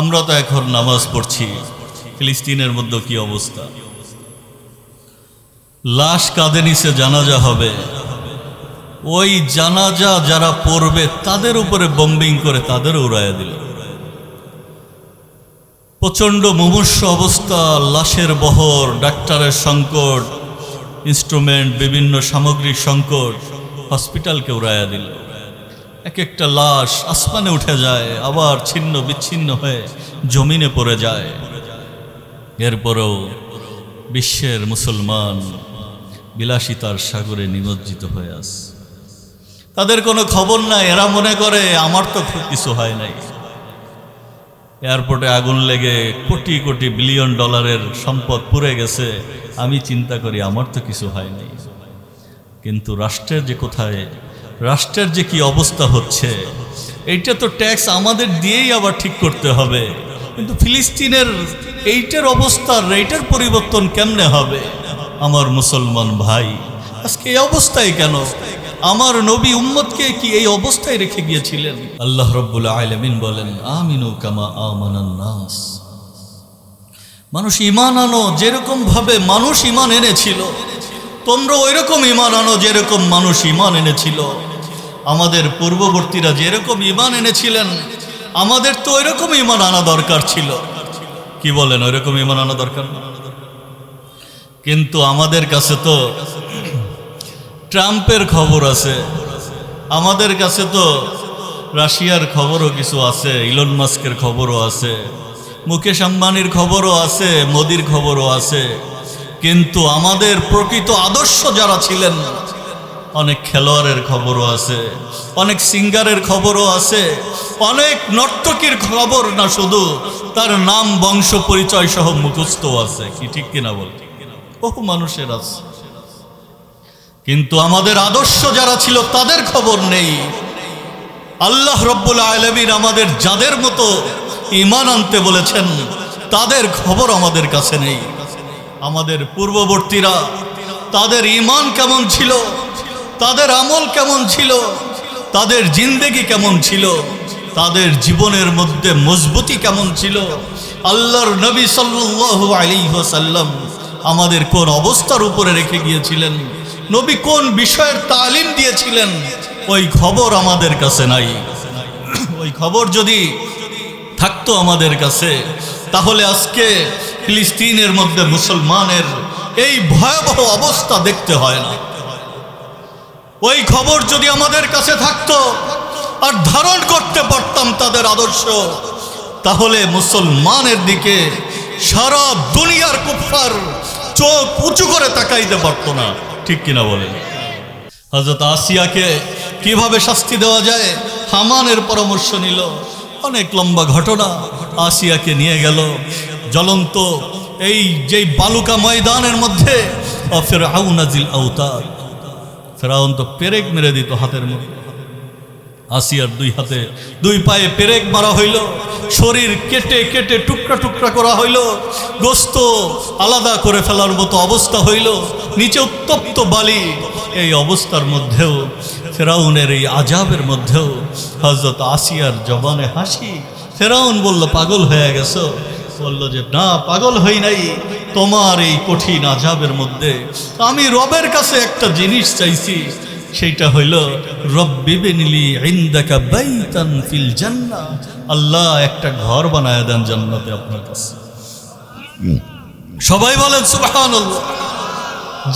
আমরা তো এখন নামাজ পড়ছি, ফিলিস্তিনের মধ্যে কি অবস্থা? লাশ কাঁধে নিচে জানাজা হবে। ওই জানাজা যারা পড়বে, তাদের উপরে বম্বিং করে তাদের উড়াইয়া দিল। প্রচণ্ড মুমূর্ষ অবস্থা, লাশের বহর, ডাক্তারের সংকট ইনস্ট্রুমেন্ট বিভিন্ন সামগ্রিক সংকট হসপিটালকে উড়াইয়া দিল। এক একটা লাশ আসমানে উঠে যায়, আবার ছিন্ন বিচ্ছিন্ন হয়ে জমিনে পড়ে যায়। এরপরেও বিশ্বের মুসলমান বিলাসিতার সাগরে নিমজ্জিত হয়ে আস তাদের কোনো খবর নাই, এরা মনে করে, আমার তো কিছু হয় নাই। এয়ারপোর্টে আগুন লেগে কোটি কোটি বিলিয়ন ডলারের সম্পদ পুড়ে গেছে। আমি চিন্তা করি, আমার তো কিছু হয় নাই। কিন্তু রাষ্ট্রের যে কোথায় রাষ্ট্রের যে কি অবস্থা হচ্ছে, এইটা তো ট্যাক্স আমাদের দিয়েই আবার ঠিক করতে হবে। কিন্তু ফিলিস্তিনের এইটার অবস্থা, এইটার পরিবর্তন কেমনে হবে? আমার মুসলমান ভাই, আজকে এই অবস্থায় কেন? আমার নবী উম্মতকে কি এই অবস্থায় রেখে গিয়েছিলেন? আল্লাহ রব্বুল আলমিন বলেন, আমিনু কামা আমানান নাস। মানুষ ইমান আনো যেরকম ভাবে মানুষ ইমান এনেছিল তোমরা ওই রকম ইমান আনো যেরকম মানুষ ইমান এনেছিল। আমাদের পূর্ববর্তীরা যেরকম ইমান এনেছিলেন, আমাদের তো ওই রকম ইমান আনা দরকার ছিল। কি বলেন ওই রকম ইমান আনা দরকার? কিন্তু আমাদের কাছে তো ট্রাম্পের খবর আছে, আমাদের কাছে তো রাশিয়ার খবরও কিছু আছে, ইলন মাস্কের খবরও আছে, মুকেশ আম্বানির খবরও আছে, মোদির খবরও আছে। কিন্তু আমাদের প্রকৃত আদর্শ যারা ছিলেন, অনেক খেলোয়াড়ের খবরও আছে, অনেক সিঙ্গারের খবরও আছে, অনেক নর্তকীর খবর না শুধু, তার নাম, বংশ, পরিচয় সহ মুখস্থ আছে, কি ঠিক কিনা বল? বহু মানুষের আছে। কিন্তু আমাদের আদর্শ যারা ছিল, তাদের খবর নেই। আল্লাহ রব্বুল আলমীর আমাদের যাদের মতো ইমান আনতে বলেছেন, তাদের খবর আমাদের কাছে নেই। আমাদের পূর্ববর্তীরা, তাদের ইমান কেমন ছিল, তাদের আমল কেমন ছিল, তাদের জিন্দেগি কেমন ছিল, তাদের জীবনের মধ্যে মজবুতি কেমন ছিল, আল্লাহর নবী সাল্লু আলী সাল্লাম আমাদের কোন অবস্থার উপরে রেখে গিয়েছিলেন, নবী কোন বিষয়ের তালিম দিয়েছিলেন, ওই খবর আমাদের কাছে নাই। ওই খবর যদি থাকতো আমাদের কাছে, তাহলে আজকে ফিলিস্তিনের মধ্যে মুসলমানের এই ভয়াবহ অবস্থা দেখতে হয় না। ওই খবর যদি আমাদের কাছে থাকতো আর ধারণ করতে পারতাম তাদের আদর্শ, তাহলে মুসলমানের দিকে সারা দুনিয়ার কুফার চোখ উঁচু করে তাকাইতে পারতো না। ঠিক কিনা বলে হজরত আসিয়াকে কীভাবে শাস্তি দেওয়া যায়? হামানের পরামর্শ নিল। অনেক লম্বা ঘটনা আসিয়াকে নিয়ে গেল। জ্বলন্ত এই যেই বালুকা ময়দানের মধ্যে ফেরাউন তো পেরেক মেরে দিত হাতের মধ্যে। আসিয়ার দুই হাতে, দুই পায়ে পেরেক মারা হইল। শরীর কেটে কেটে টুকরা টুকরা করা গোস্ত আলাদা করে ফেলার মতো অবস্থা হইল। নিচে উত্তপ্ত বালি। এই অবস্থার মধ্যেও ফেরাউনের এই আজাবের মধ্যেও হজরত আসিয়ার জবানে হাসি। ফেরাউন বলল, পাগল হয়ে গেছো? বলল যে, না, পাগল হই নাই, তোমার এই কঠিন আজাবের মধ্যে আমি রবের কাছে একটা জিনিস চাইছি, সেইটা হইল রব্বিবেনিলি ফিল জান্নাহ। আল্লাহ একটা ঘর বানায় দেন জান্নাতে আপনার কাছে। সবাই বলেন, সুবহানাল্লাহ।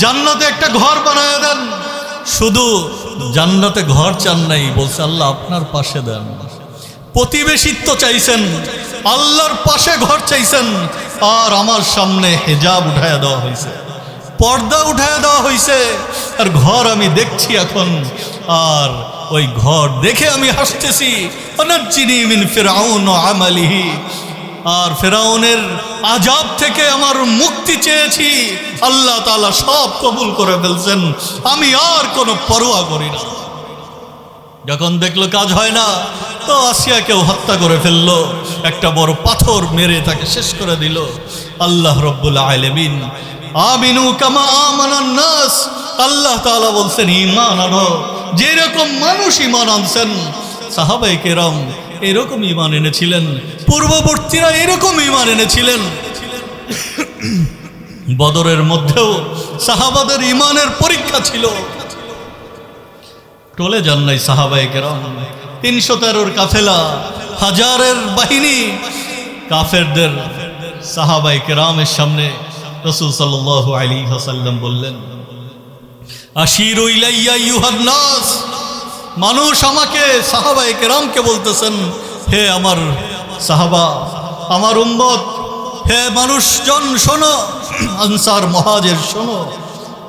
জান্নাতে একটা ঘর বানায় দেন। শুধু জান্নাতে ঘর চান নাই, বলছে, আল্লাহ আপনার পাশে দেন। প্রতিবেশিত্ব চাইছেন, আল্লাহর পাশে ঘর চাইছেন, আর আমার সামনে হেজাব উঠায় দেওয়া হয়েছে পর্দা উঠায় দেওয়া হয়েছে আর ঘর আমি দেখছি এখন, আর ওই ঘর দেখে আমি হাসতেছি মিন ফিরাউন আমালিহি। আর ফেরাউনের আজাব থেকে আমার মুক্তি চেয়েছি, আল্লাহ তালা সব কবুল করে ফেলছেন, আমি আর কোনো পরোয়া করি না। যখন দেখল কাজ হয় না, তো আসিয়াকেও হত্যা করে ফেলল। একটা বড় পাথর মেরে তাকে শেষ করে দিল। আল্লাহ রব্বুল আলমিন, আমিনু কামা আমানান নাস। আল্লাহ তাআলা বলছেন ইমান আনো। যেরকম মানুষ ইমান আনছেন সাহাবাই কেরাম এরকম ইমান এনেছিলেন। পূর্ববর্তীরা এরকম ইমান এনেছিলেন। বদরের মধ্যেও সাহাবাদের ইমানের পরীক্ষা ছিল। টলে যান নাই সাহাবাই তিনশো তেরোর কাফেলা, হাজারের বাহিনী, কাফেরদের সাহাবাই কেরামের সামনে রসুল সাল্লাহ আলী হাসাল্লাম বললেন, আশির মানুষ আমাকে সাহাবাই কেরামকে বলতেছেন, হে আমার সাহাবা, আমার উম্মত, হে মানুষজন, শোনো, আনসার মহাজের শোনো,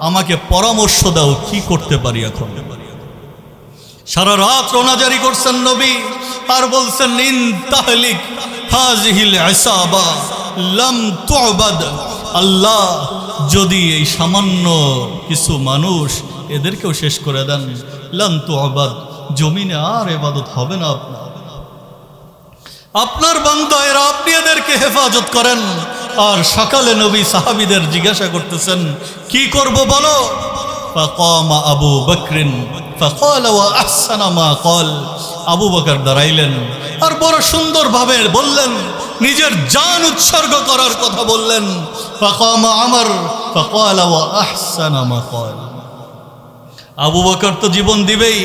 আমাকে পরামর্শ দাও কি করতে পারি এখন। সারা রাত রোনাজারি করছেন নবী আর বলছেন, ইন তাহলিক আল্লাহ যদি এই সামান্য কিছু মানুষ এদেরকেও শেষ করে দেন, লাম আবাদ জমিনে আর এবাদত হবে না আপনার। আপনার বান্দা এরা আপনি এদেরকে হেফাজত করেন। আর সকালে নবী সাহাবিদের জিজ্ঞাসা করতেছেন, কি করব বলো? আবু বকরিন ফাকাল ওয়া আহসানা মা কল। আবু বকার দাঁড়াইলেন আর বড় সুন্দরভাবে বললেন, নিজের জান উৎসর্গ করার কথা বললেন। ফাকামা আমার, ফাকাল ওয়া আহসানা কল। আবু বকর তো জীবন দিবেই,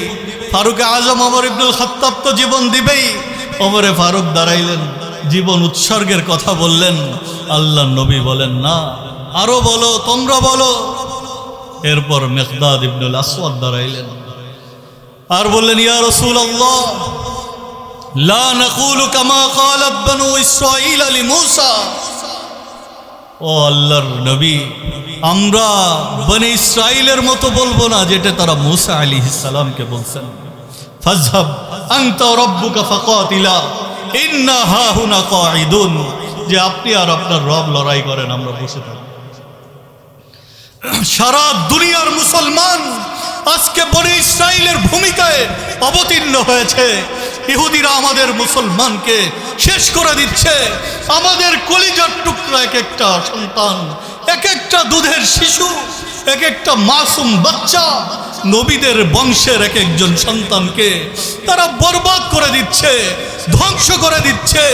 ফারুক আজম অমর ইবনুল খত্তাব তো জীবন দিবেই। অমরে ফারুক দাঁড়াইলেন, জীবন উৎসর্গের কথা বললেন। আল্লাহ নবী বলেন, না, আরও বলো, তোমরা বলো। এরপর মেঘদাদ ইবনুল আসওয়াদ দাঁড়াইলেন। আর বললেন, ইয়া রসুল আল্লাহ লা নাকুলু কামা বানু ইসরাঈল আলি মূসা ও আল্লাহর নবী, আমরা বনে ইসরাইলের মতো বলব না যেটা তারা মুসা আলী সালামকে বলছেন। ফাজহাব আনতা রব্বুকা ফাকাতিলা, ইন্না হাহুনা কাঈদুন। যে আপনি আর আপনার রব লড়াই করেন, আমরা বসে থাকি। সারা দুনিয়ার মুসলমান আজকে বনে ইসরায়েলের ভূমিকায় অবতীর্ণ হয়েছে। ইহুদিরা আমাদের মুসলমানকে শেষ করে দিচ্ছে। আমাদের কলিজার টুকরা এক একটা সন্তান এক একটা দুধের শিশু এক একটা মাসুম বাচ্চা নবীদের বংশের এক একজন সন্তানকে তারা বরবাদ করে দিচ্ছে, ধ্বংস করে দিচ্ছে,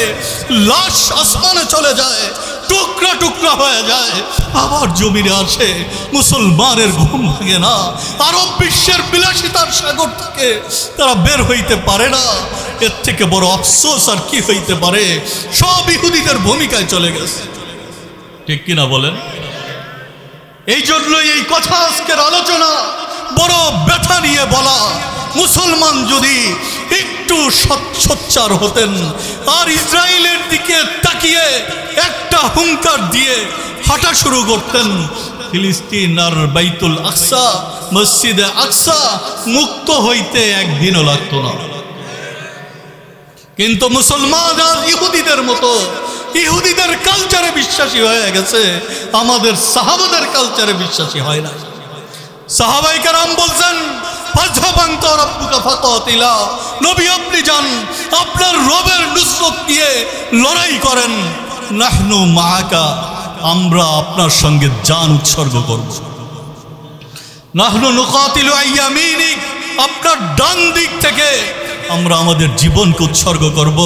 লাশ আসমানে চলে যায়, টুকরা টুকরা হয়ে যায়, আবার জমিনে আসে, মুসলমানের ঘুম ভাঙে না, আরব বিশ্বের বিলাসিতার সাগর থেকে তারা বের হইতে পারে না। এর থেকে বড় আফসোস আর কি হইতে পারে? সব ইহুদিদের ভূমিকায় চলে গেছে। ঠিক কিনা বলেন? এই জন্যই এই কথা আজকের আলোচনা। বড় ব্যথা নিয়ে বলা, মুসলমান যদি একটু সোচ্চার হতেন আর ইসরায়েলের দিকে তাকিয়ে একটা হুঙ্কার দিয়ে হাঁটা শুরু করতেন, ফিলিস্তিন আর বাইতুল আকসা, মসজিদে আকসা মুক্ত হইতে একদিনও লাগতো না। কিন্তু মুসলমান আর ইহুদিদের মতো, ইহুদিদের কালচারে বিশ্বাসী হয়ে গেছে, আমাদের সাহাবাদের কালচারে বিশ্বাসী হয় না সাহাবাই কারাম বলছেন নবী আপনি যান, আপনার রবের নুসরত লড়াই করেন। নাহনু মাআকা, আমরা আপনার সঙ্গে জান উৎসর্গ আপনার ডান দিক থেকে আমরা আমাদের জীবনকে উৎসর্গ করব।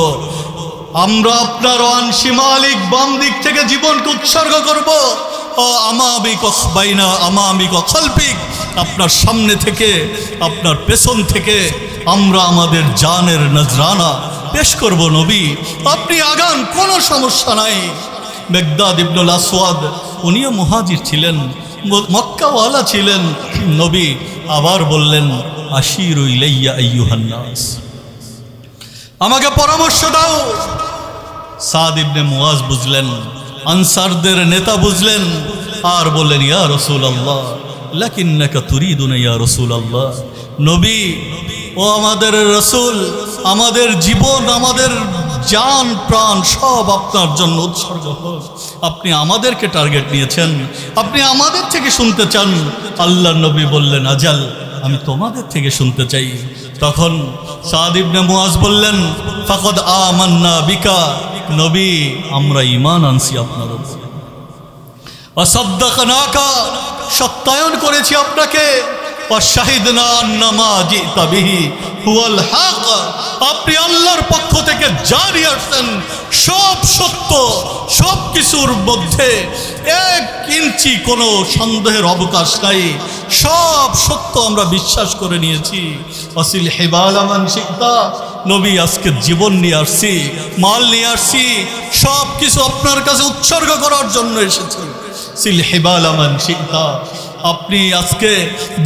আমরা আপনার অনসি মালিক, বাম দিক থেকে জীবনকে উৎসর্গ করব। ও আমামিক বাইনা আমামিক খলপিক আপনার সামনে থেকে, আপনার পেছন থেকে আমরা আমাদের জানের নজরানা পেশ করব নবী। আপনি আগান, কোনো সমস্যা নাই। মেঘদাদ ইবনুল আসওয়াদ, উনিও মুহাজির ছিলেন মক্কাওয়ালা ছিলেন। নবী আবার বললেন, আশিরু ইলাইয়া আইয়ুহান্নাস আমাকে পরামর্শ দাও। সাদ ইবনে মুয়াজ বুঝলেন, আনসারদের নেতা বুঝলেন, আর বললেন, ইয়া রসুল আল্লাহ লাকিন্নাকা তুরিদুনা ইয়া রসুল আল্লাহ নবী, ও আমাদের রসুল, আমাদের জীবন, আমাদের জান, প্রাণ সব আপনার জন্য উৎসর্গ হোক। আপনি আমাদেরকে টার্গেট নিয়েছেন, আপনি আমাদের থেকে শুনতে চান। আল্লাহ নবী বললেন, আজাল, আমি তোমাদের থেকে শুনতে চাই। তখন সাদ ইবনে মুয়াজ বললেন, ফাকদ আমান্না বিকা। নবী, আমরা ঈমান আনছি আপনার উপর। অসাদ্দাকানাকা সত্যায়ন করেছি আপনাকে। আপনি আল্লাহর পক্ষ থেকে জারি আসছেন, সব সত্য, সব কিছুর মধ্যে এক ইঞ্চি কোনো সন্দেহের অবকাশ নাই। সব সত্য আমরা বিশ্বাস করে নিয়েছি। অসিল হেবাল আমান শিকতা, নবী আজকে জীবন নিয়ে আসছি, মাল নিয়ে আসছি, সব কিছু আপনার কাছে উৎসর্গ করার জন্য এসেছি। আপনি আজকে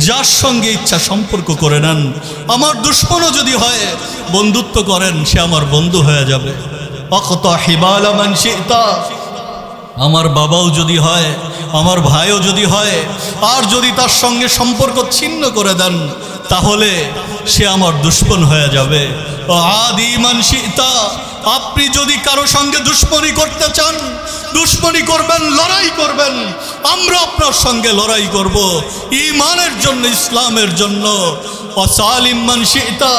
যার সঙ্গে ইচ্ছা সম্পর্ক করে নেন, আমার দুশ্মনও যদি হয়, বন্ধুত্ব করেন, সে আমার বন্ধু হয়ে যাবে। অকত হিবাল আমান শিকতা আমার বাবাও যদি হয়, আমার ভাইও যদি হয়, আর যদি তার সঙ্গে সম্পর্ক ছিন্ন করে দেন, তাহলে সে আমার দুশ্মন হয়ে যাবে। আদি মানসিতা আপনি যদি কারও সঙ্গে দুশ্মনী করতে চান, দুশ্মনী করবেন, লড়াই করবেন, আমরা আপনার সঙ্গে লড়াই করব। ইমানের জন্য, ইসলামের জন্য। অসালিম মানসিতা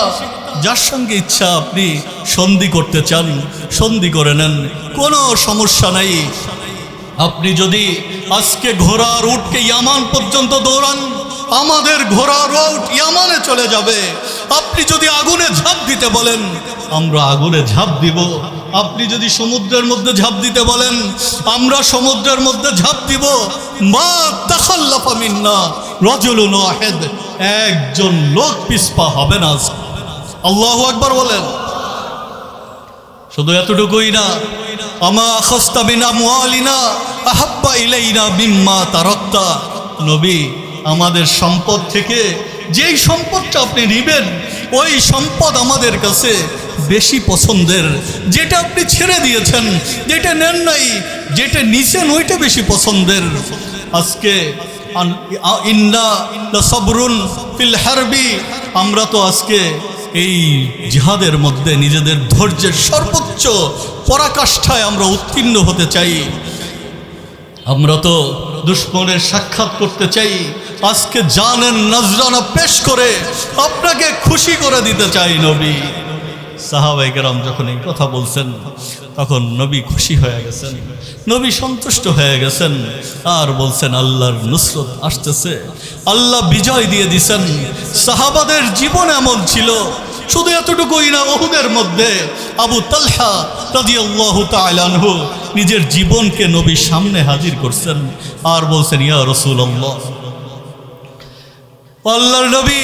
যার সঙ্গে ইচ্ছা আপনি সন্ধি করতে চান, সন্ধি করে নেন, কোনো সমস্যা নাই। আপনি যদি আজকে ঘোড়ার উটকে ইয়ামান পর্যন্ত দৌড়ান, আমাদের ঘোড়ার উট ইয়ামানে চলে যাবে। আপনি যদি আগুনে ঝাঁপ দিতে বলেন, আমরা আগুনে ঝাঁপ দিব। আপনি যদি সমুদ্রের মধ্যে ঝাঁপ দিতে বলেন, আমরা সমুদ্রের মধ্যে ঝাঁপ দিব। মা তাখাল্লাফা মিন্না রজুলুন ওয়াহিদ, একজন লোক পিসপা হবে না। আল্লাহু একবার বলেন। শুধু এতটুকুই না, আমা ইলাইনা তারাক্তা। নবী, আমাদের সম্পদ থেকে যেই সম্পদটা আপনি নেবেন, ওই সম্পদ আমাদের কাছে বেশি পছন্দের। যেটা আপনি ছেড়ে দিয়েছেন, যেটা নেন নাই, যেটা নিছেন ওইটা বেশি পছন্দের। আজকে ইন্না সবরুন ফিল হারবি। আমরা তো আজকে এই জিহাদের মধ্যে নিজেদের ধৈর্যের সর্বোচ্চ পরাকাষ্ঠায় আমরা উত্তীর্ণ হতে চাই। আমরা তো দুশ্মনের সাক্ষাৎ করতে চাই। আজকে জানেন নজরানা পেশ করে আপনাকে খুশি করে দিতে চাই নবী। সাহাবাইকেরাম যখন এই কথা বলছেন, তখন নবী খুশি হয়ে গেছেন, নবী সন্তুষ্ট হয়ে গেছেন, আর বলছেন, আল্লাহর নুসরত আসতেছে। আল্লাহ বিজয় দিয়ে দিছেন। সাহাবাদের জীবন এমন ছিল, শুধু এতটুকুই না ওহুদের মধ্যে আবু তালহা রাদিয়াল্লাহু তাআলা আনহু নিজের জীবনকে নবীর সামনে হাজির করছেন, আর বলছেন, ইয়া রাসূলুল্লাহ আল্লাহর নবী,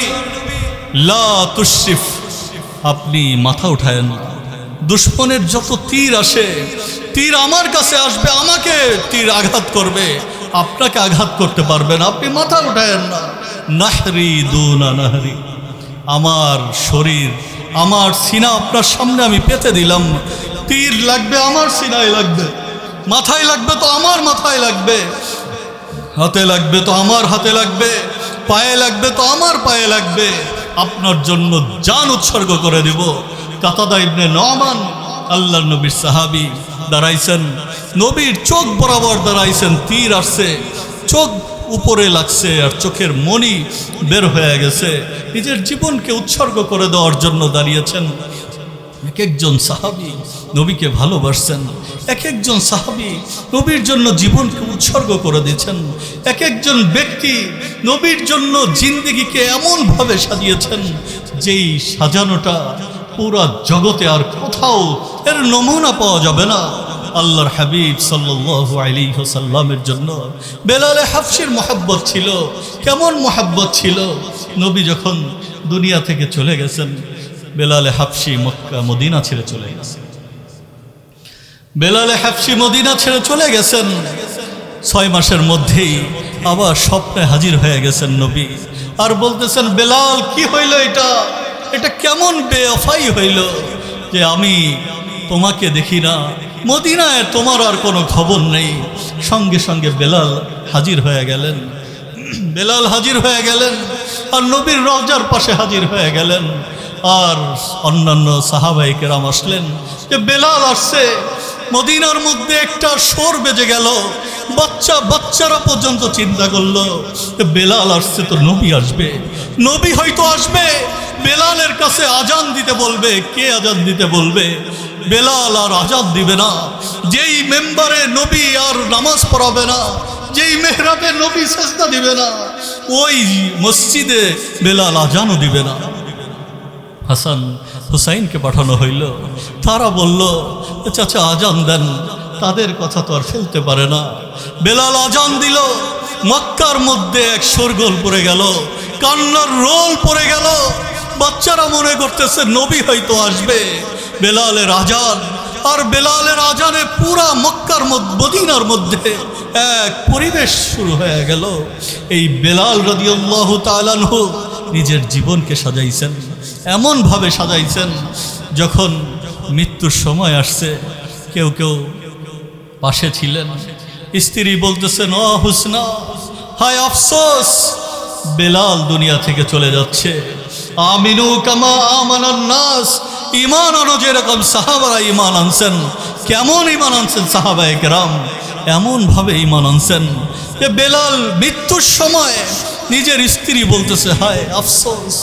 লা তুশরিফ। আপনি মাথা উঠায়েন না। দুশ্মনের যত তীর আসে, তীর আমার কাছে আসবে, আমাকে তীর আঘাত করবে। আপনাকে আঘাত করতে পারবেন আপনি মাথা উঠায়েন না। নাহরি দুনা নাহরি। আমার শরীর, আমার সিনা আপনার সামনে আমি পেতে দিলাম। তীর লাগবে, আমার সিনায় লাগবে। মাথায় লাগবে তো আমার মাথায় লাগবে। হাতে লাগবে তো আমার হাতে লাগবে। পায়ে লাগবে তো আমার পায়ে লাগবে। আপনার জন্য জান উৎসর্গ করে দেব। কাতাদা ইবনে নমান আল্লাহ নবীর সাহাবি দাঁড়াইছেন। নবীর চোখ বরাবর দাঁড়াইছেন, তীর আসছে। চোখ উপরে লাগছে আর চোখের মনি বের হয়ে গেছে। নিজের জীবনকে উৎসর্গ করে দেওয়ার জন্য দাঁড়িয়েছেন। এক একজন সাহাবি নবীকে ভালোবাসছেন। এক একজন সাহাবি নবীর জন্য জীবনকে উৎসর্গ করে দিয়েছেন। এক একজন ব্যক্তি নবীর জন্য জিন্দিগিকে এমনভাবে সাজিয়েছেন, যেই সাজানোটা পুরা জগতে আর কোথাও এর নমুনা পাওয়া যাবে না। আল্লাহর হাবিব সাল্লাল্লাহু আলাইহি ওয়াসাল্লামের জন্য বেলালে হাফসির মোহাব্বত ছিল। কেমন মোহাব্বত ছিল? নবী যখন দুনিয়া থেকে চলে গেছেন, বেলালে হাফসি মক্কা, মদিনা ছেড়ে চলে গেছেন। বেলালে হাফসি মদিনা ছেড়ে চলে গেছেন। ছয় মাসের মধ্যেই আবার স্বপ্নে হাজির হয়ে গেছেন নবী। আর বলতেছেন, বেলাল, কি হইল এটা? এটা কেমন বেঅফাই হইল যে আমি তোমাকে দেখি না। মদিনায় তোমার আর কোনো খবর নেই। সঙ্গে সঙ্গে বেলাল হাজির হয়ে গেলেন। বেলাল হাজির হয়ে গেলেন আর নবীর রজার পাশে হাজির হয়ে গেলেন। আর অন্যান্য সাহাবাই কেরাম আসলেন যে বেলাল আসছে। মদিনার মধ্যে একটা সোর বেজে গেল। বাচ্চা বাচ্চারা পর্যন্ত চিন্তা করল, বেলাল আসছে তো নবী আসবে। নবী হয়তো আসবে, বেলালের কাছে আজান দিতে বলবে, কে আজান দিতে বলবে? বেলাল আর আজাদ দিবে না। যেই মেম্বারে নবী আর নামাজ পড়াবে না, যেই মেহরাবে নবী সেজদা দিবে না, ওই মসজিদে বেলাল আজানও দিবে না। হাসান হুসাইনকে পাঠানো হইল। তারা বলল, চাচা, আজান দেন। তাদের কথা তো আর ফেলতে পারে না। বেলাল আজান দিল। মক্কার মধ্যে এক সরগোল পড়ে গেল। কান্নার রোল পড়ে গেল। বাচ্চারা মনে করতেছে, নবী হয়তো আসবে। বেলালের আজান। আর বেলালের আজানে পুরা মক্কার মদিনার মধ্যে এক পরিবেশ শুরু হয়ে গেল। এই বেলাল রদিয়াল্লাহু তাআলাহু নিজের জীবনকে সাজাইছেন। এমনভাবে সাজাইছেন যখন মৃত্যুর সময় আসছে। কেউ কেউ পাশে ছিলেন। স্ত্রী বলতেছেন, ও হুসনা, হায় আফসোস, বেলাল দুনিয়া থেকে চলে যাচ্ছে। আমিনু কামা আমানান নাস ইমান আনো যেরকম সাহাবারা ইমান আনছেন, কেমন ইমান আনছেন সাহাবা একরাম? এমনভাবে ইমান আনছেন যে বেলাল মৃত্যুর সময় নিজের স্ত্রী বলতেছে, হায় আফসোস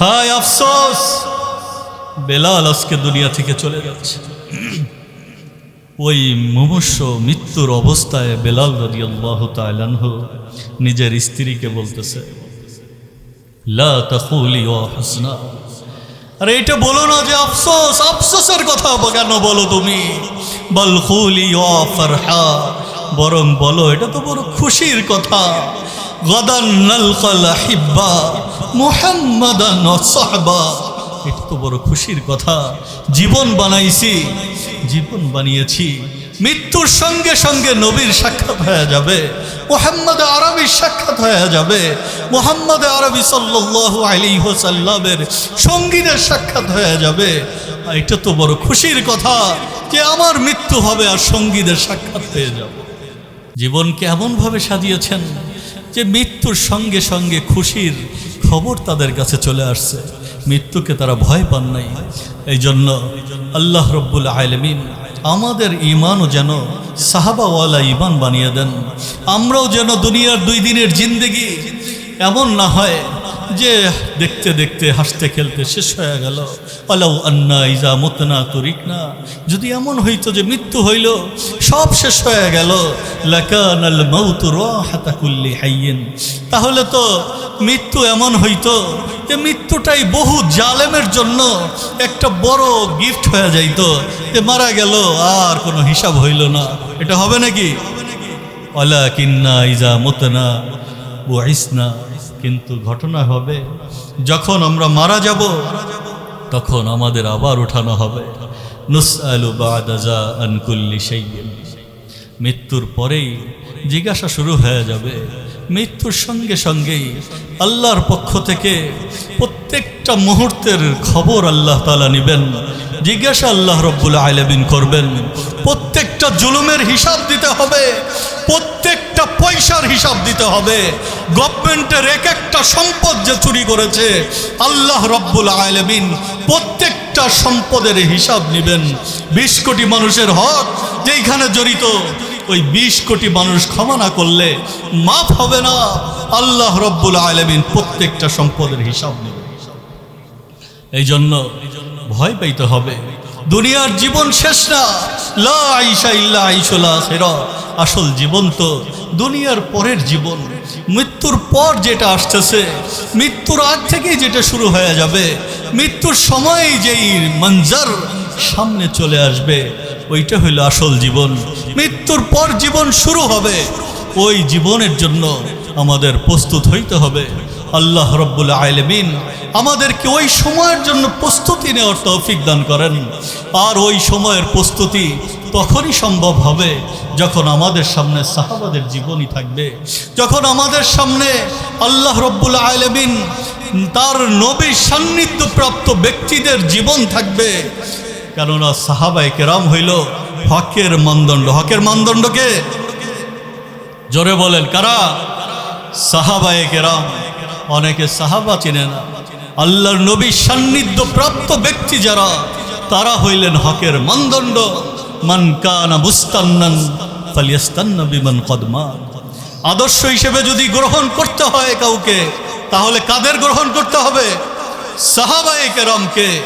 হায় আফসোস, বেলাল আজকে দুনিয়া থেকে চলে যাচ্ছে। ওই মুমূর্ষ মৃত্যুর অবস্থায় বেলাল রদিয়াল্লাহ তালানহু নিজের স্ত্রীকে বলতেছে হাসনা। আরে এটা বলো না যে আফসোস, আফসোসের কথা কেন বলো তুমি? বরং বলো, এটা তো বড় খুশির কথা। গদান হিব্বা, মুহাম্মাদান সাহবা। এটা তো বড় খুশির কথা। জীবন বানাইছি, জীবন বানিয়েছি। মৃত্যুর সঙ্গে সঙ্গে নবীর সাক্ষাৎ হয়ে যাবে, মোহাম্মদ আরবির সাক্ষাৎ হয়ে যাবে, মোহাম্মদ আরবি সাল্লাল্লাহু আলাইহি ওয়াসাল্লামের সঙ্গীদের সাক্ষাৎ হয়ে যাবে। এটা তো বড় খুশির কথা যে আমার মৃত্যু হবে আর সঙ্গীদের সাক্ষাৎ হয়ে যাবে। জীবনকে এমনভাবে সাজিয়েছেন যে মৃত্যুর সঙ্গে সঙ্গে খুশির খবর তাদের কাছে চলে আসছে। মৃত্যুকে তারা ভয় পান নাই। এই জন্য আল্লাহ রব্বুল আলমিন আমাদের ইমানও যেন সাহাবাওয়ালা ইমান বানিয়ে দেন। আমরাও যেন দুনিয়ার দুই দিনের জিন্দেগি এমন না হয় যে দেখতে দেখতে, হাসতে খেলতে শেষ হয়ে গেল। আলাউ আন্না ইজা মতনা তরিক না যদি এমন হইতো যে মৃত্যু হইল, সব শেষ হয়ে গেল। লাকান আল মৌত রাহাতা কুল্লি হাইয়েন তাহলে তো মৃত্যু এমন হইতো যে মৃত্যুটাই বহু জালেমের জন্য একটা বড় গিফট হয়ে যাইত। যে মারা গেল, আর কোনো হিসাব হইল না। এটা হবে নাকি? অলা কিন্না ইজা মতনা, ওয়াইসনা। কিন্তু ঘটনা হবে, যখন আমরা মারা যাব, তখন আমাদের আবার উঠানো হবে। মৃত্যুর পরেই জিজ্ঞাসা শুরু হয়ে যাবে মৃত্যুর সঙ্গে সঙ্গেই আল্লাহর পক্ষ থেকে প্রত্যেকটা মুহূর্তের খবর আল্লাহ তালা নেবেন, জিজ্ঞাসা আল্লাহ রব্বুল আলমিন করবেন। প্রত্যেকটা জুলুমের হিসাব দিতে হবে, প্রত্যেকটা পয়সার হিসাব দিতে হবে। গভর্নমেন্টের এক একটা সম্পদ যে চুরি করেছে, আল্লাহ রব্বুল আলমিন প্রত্যেকটা সম্পদের হিসাব নেবেন। বিশ কোটি মানুষের হক যেইখানে জড়িত ওই বিশ কোটি মানুষ ক্ষমা না করলে মাফ হবে না। আল্লাহ রব্বুল আলমিন প্রত্যেকটা সম্পদের হিসাব নেবেন এই জন্য ভয় পাইতে হবে। দুনিয়ার জীবন শেষ না। ইল্লা আসল জীবন তো দুনিয়ার পরের জীবন। মৃত্যুর পর যেটা আসতেছে, মৃত্যুর আগ থেকেই যেটা শুরু হয়ে যাবে, মৃত্যুর সময় যেই মঞ্জার সামনে চলে আসবে। ওইটা হইল আসল জীবন। মৃত্যুর পর জীবন শুরু হবে। ওই জীবনের জন্য আমাদের প্রস্তুত হইতে হবে। আল্লাহ রব্বুল আলমিন আমাদেরকে ওই সময়ের জন্য প্রস্তুতি নেওয়ার তৌফিক দান করেন। আর ওই সময়ের প্রস্তুতি তখনই সম্ভব হবে যখন আমাদের সামনে সাহাবাদের জীবনই থাকবে। যখন আমাদের সামনে আল্লাহ রব্বুল আলমিন তার নবীর সান্নিধ্যপ্রাপ্ত ব্যক্তিদের জীবন থাকবে। কেননা সাহাবাই কেরাম হইল হকের মানদণ্ড। হকের মানদণ্ডকে জোরে বলেন, কারা? সাহাবায়ে কেরাম। অনেকে সাহাবা চিনে না। আল্লাহর নবী সান্নিধ্য প্রাপ্ত ব্যক্তি যারা, তারা হইলেন হকের মানদণ্ড। মান কানা মুস্তান্নান আদর্শ হিসেবে যদি গ্রহণ করতে হয় কাউকে, তাহলে কাদের গ্রহণ করতে হবে? সাহাবায়ে কেরামকে।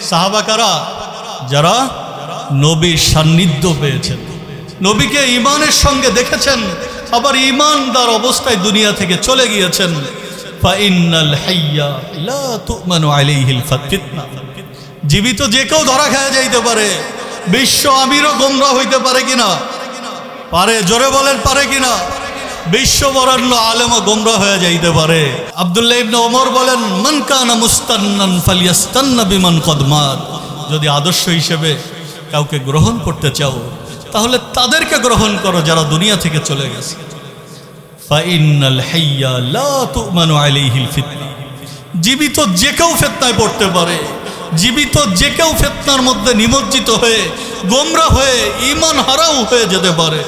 সাহাবা কারা? যারা নবীর সান্নিধ্য পেয়েছেন। নবীকে ইমানের সঙ্গে দেখেছেন, আবার ইমানদার অবস্থায় দুনিয়া থেকে চলে গিয়েছেন। জীবিত যে কেউ ধরা খাওয়া যাইতে পারে, বিশ্ব আমিরও গোমরা হইতে পারে কিনা? পারে জোরে বলেন পারে কিনা? বিশ্ব বরেণ্য আলেমও গোমরা হয়ে যাইতে পারে। আব্দুল্লাহ ইবনে ওমর বলেন, মান কানা মুস্তান্নান ফালিয়াস্তান্না বিমান কদমাত যদি আদর্শ হিসেবে কাউকে গ্রহণ করতে চাও, তাহলে তাদেরকে গ্রহণ করো যারা দুনিয়া থেকে চলে গেছে। জীবিত যে কেউ ফেতনায় পড়তে পারে, জীবিত যে কেউ ফেতনার মধ্যে নিমজ্জিত হয়ে, গোমরা হয়ে ইমান হারাও হয়ে যেতে পারে।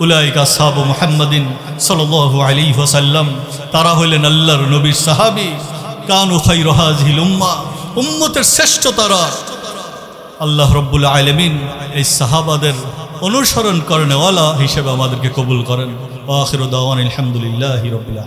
উলাইকা সাহাব মুহাম্মাদিন সাল্লাল্লাহু আলাইহি ওয়াসাল্লাম, তারা হইলেন আল্লাহর নবীর সাহাবী। কানু খাইর হাযিহিল উম্মাহ উম্মতের শ্রেষ্ঠ তারা আল্লাহ রব্বুল আলমিন এই সাহাবাদের অনুসরণ করেনওয়ালা হিসেবে আমাদেরকে কবুল করেন। আখির দাওয়ান আলহামদুলিল্লাহ রবিল্লা